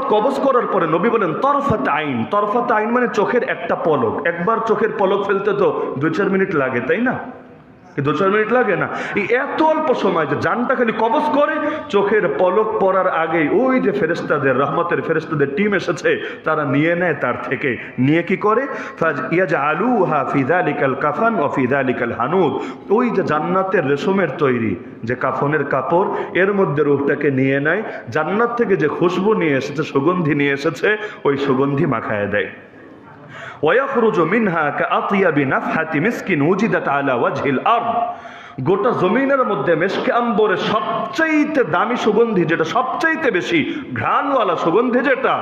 রহমত কবজ করার পরে নবী বলেন, তরফাত আইন। তরফাত আইন মানে চোখের একটা পলক। একবার চোখের পলক ফেলতে তো দুই চার মিনিট লাগে, তাই না? দু চার মিনিট লাগে না। এই এত অল্প সময় যে জানটা খালি কবজ করে, চোখের পলক পড়ার আগেই ওই যে ফেরেস্তাদের রহমতের ফেরেস্তাদের টিম এসেছে, তারা নিয়ে নেয় তার থেকে। নিয়ে কি করে? ইয়াজ আলু হা ফিদালিকাল কাফান ও ফিদালিকাল হানুদ। ওই যে জান্নাতের রেশমের তৈরি যে কাফনের কাপড়, এর মধ্যে রূপটাকে নিয়ে নেয়। জান্নাত থেকে যে খুশবু নিয়ে এসেছে, সুগন্ধি নিয়ে এসেছে, ওই সুগন্ধি মাখায় দেয়। ওয়াখরুজ মিনহা কা আতিয়াবি নাফহাতি মিসকিন উজিদাত আলা ওয়াজহিল আরদ। গোটা জমিনের মধ্যে মেশকে আম্বরের সবচাইতে দামি সুগন্ধি যেটা সবচাইতে বেশি ঘ্রাণওয়ালা সুগন্ধি যেটা,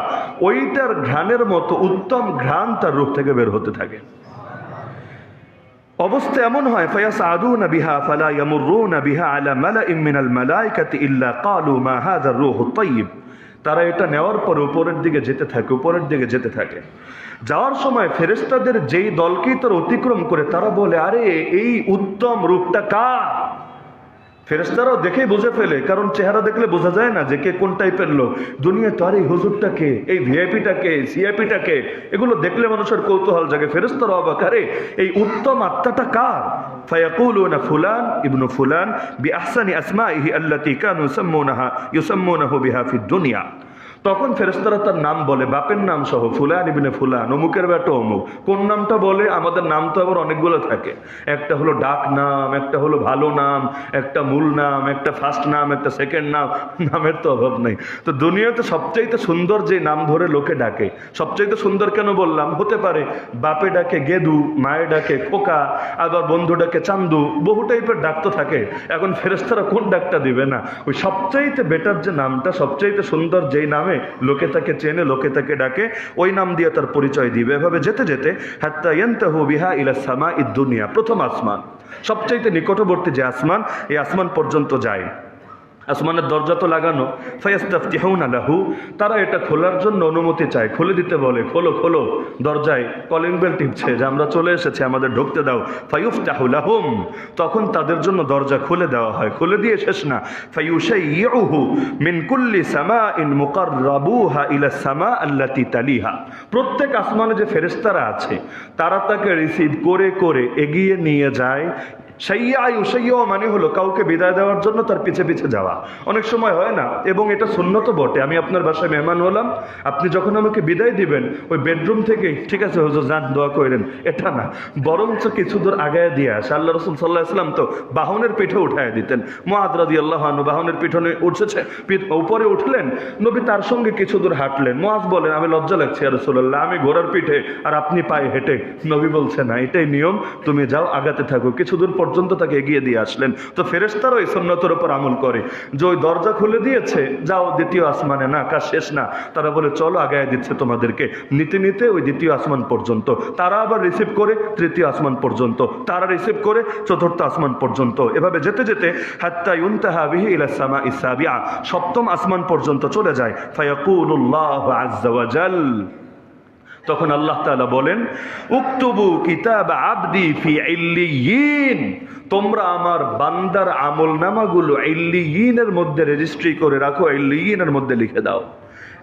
ওইটার ঘ্রাণের মতো উত্তম ঘ্রাণ তার রূপ থেকে বের হতে থাকে। অবস্থা এমন হয় ফয়াস আদু বিহা ফালা ইয়ামুর ইয়ামুরুনা বিহা আলা মালা ইমিনাল মালাইকাতি ইল্লা কালু মা হাদার রুহু তাইয়্যিব তারা এটা নেওয়ার পর উপরের দিকে যেতে থাকে, উপরের দিকে যেতে থাকে। যাওয়ার সময় ফেরেস্তাদের যেই দলকেই তারা অতিক্রম করে, তারা বলে, আরে, এই উত্তম রূপটা কার? ফেরেস্তারাও দেখেই বুঝে ফেলে, কারণ চেহারা দেখলে বোঝা যায় না যে কে কোন টাইপের লোক। দুনিয়া তো আর এই হুজুরটাকে এই ভিআইপিটাকে সিআইপিটাকে এগুলো দেখলে মানুষের কৌতূহল জাগে। ফেরেস্তার অবাক, আরে এই উত্তম আত্মাটা কার? ফুলান ইবনু ফুলান বি আহসানি আসমাইহি আল্লাতী কানু ইউসাম্মুনাহা ইউসাম্মুনাহু বিহা ফিদ দুনিয়া। তখন ফেরেস্তারা তার নাম বলে, বাপের নাম সহ, ফুলান ইবনে ফুলান, অমুকের বেটা অমুক। কোন নামটা বলে? আমাদের নাম তো আবার অনেকগুলো থাকে। একটা হলো ডাক নাম, একটা হলো ভালো নাম, একটা মূল নাম, একটা ফার্স্ট নাম, একটা সেকেন্ড নাম, নামের তো অভাব নেই। তো দুনিয়াতে সবচাইতে সুন্দর যে নাম ধরে লোকে ডাকে, সবচাইতে সুন্দর কেন বললাম? হতে পারে বাপে ডাকে গেদু, মায়ে ডাকে খোকা, আবার বন্ধু ডাকে চান্দু, বহু টাইপের ডাক তো থাকে। এখন ফেরেস্তারা কোন ডাকটা দিবে না? ওই সবচাইতে বেটার যে নামটা, সবচাইতে সুন্দর যেই নামে লোকে তাকে চেনে, লোকে তাকে ডাকে, ওই নাম দিয়ে তার পরিচয় দিবে। এভাবে যেতে যেতে, হাত্তা ইয়ান্তাহু বিহা ইলা সামা দুনিয়া, প্রথম আসমান। সবচাইতে নিকটবর্তী যে আসমান, এই আসমান পর্যন্ত যায়। আসমানের দরজা তো লাগানো, ফায়াস্তাফতিহুনা লাহু, তারা এটা খোলার জন্য অনুমতি চায়। খুলে দিতে বলে, খোলো খোলো, দরজায় কলিং বেল টিপছে যে, আমরা চলে এসেছি, আমাদের ঢুকতে দাও। ফায়ুফতাহু লাহুম, তখন তাদের জন্য দরজা খুলে দেওয়া হয়। খুলে দিয়ে শেষ না। ফায়ুশাইয়ুহু মিন কুল্লি সামা সামাইন মুকাররাবুহা ইলা সামা আল্লাতি তালিহা। প্রত্যেক আসমানে যে ফেরেশতারা আছে, তারা তাকে রিসিভ করে করে এগিয়ে নিয়ে যায়। সাইয়া উসাইয়া মানে হলো কাউকে বিদায় দেওয়ার জন্য তার পিছে পিছে যাওয়া। অনেক সময় হয় না, এবং এটা সুন্নত বটে। আমি আপনার বাসায় মেহমান হলাম, আপনি যখন আমাকে বিদায় দিবেন, ওই বেডরুম থেকেই, ঠিক আছে হুজুর, যান, দোয়া করেন। এটা না। বরঞ্চ কিছু দূর আগায় দিয়ে আসে। আল্লাহ রসুল সাল্লাহ ইসলাম তো বাহনের পিঠে উঠায় দিতেন। মহাদরাদি আল্লাহ বাহনের পিঠনে উঠেছে উপরে উঠলেন, নবী তার সঙ্গে কিছু দূর হাঁটলেন। মহাজ বলেন, আমি লজ্জা লাগছে আর রসুল্লাহ আমি ঘোড়ার পিঠে আর আপনি পায়ে হেঁটে। নবী বলছে না, এটাই নিয়ম, তুমি যাও, আগাতে থাকো। কিছু দূর পর্যন্ত তাকে এগিয়ে দিয়ে আসলেন। তো ফেরেস্তারও এই সন্ন্যতের উপর আমল করে। যে ওই দরজা খুলে দিয়েছে, যাও দ্বিতীয় আসমানে না, কাজ শেষ না। তারা বলে, চলো আগায় দিচ্ছে তোমাদেরকে। নিতে নিতে ওই দ্বিতীয় আসমান পর্যন্ত। তারা আবার রিসিভ করে তৃতীয় আসমান পর্যন্ত। তারা রিসিভ করে চতুর্থ আসমান পর্যন্ত। এভাবে যেতে যেতে, হাত্তা ইউনতাহা ইসাবিয়া সপ্তম আসমান পর্যন্ত চলে যায়। ফায়াকুলুল্লাহ আজ্জা ওয়া জাল তখন আল্লাহ তালা বলেন, উক্তবু কিতাব আবদি ফি ইল্লিয়িন তোমরা আমার বান্দার আমল নামাগুলো ইনের মধ্যে রেজিস্ট্রি করে রাখো ইনের মধ্যে লিখে দাও।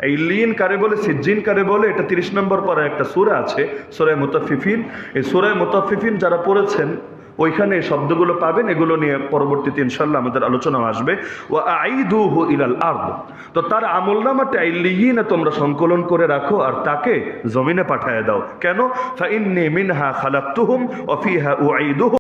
এই লিন কারে বলে? সিজ্জিন কারে বলে? এটা তিরিশ নম্বর পরে একটা সুরা আছে, সুরায় মুতাফিফিন এই সুরায় মুতাফিফিন যারা পড়েছেন ওইখানে শব্দগুলো পাবেন, এগুলো নিয়ে পরবর্তীতে ইনশাল্লাহ আমাদের আলোচনা আসবে। ও আইদুহু ইলাল আর্দ। তো তার আমল আমলনামাটা না তোমরা সংকলন করে রাখো আর তাকে জমিনে পাঠায় দাও। কেন? ফা ইন্নি মিনহা খালাক্তুহুম অফিহা ও উঈদুহুম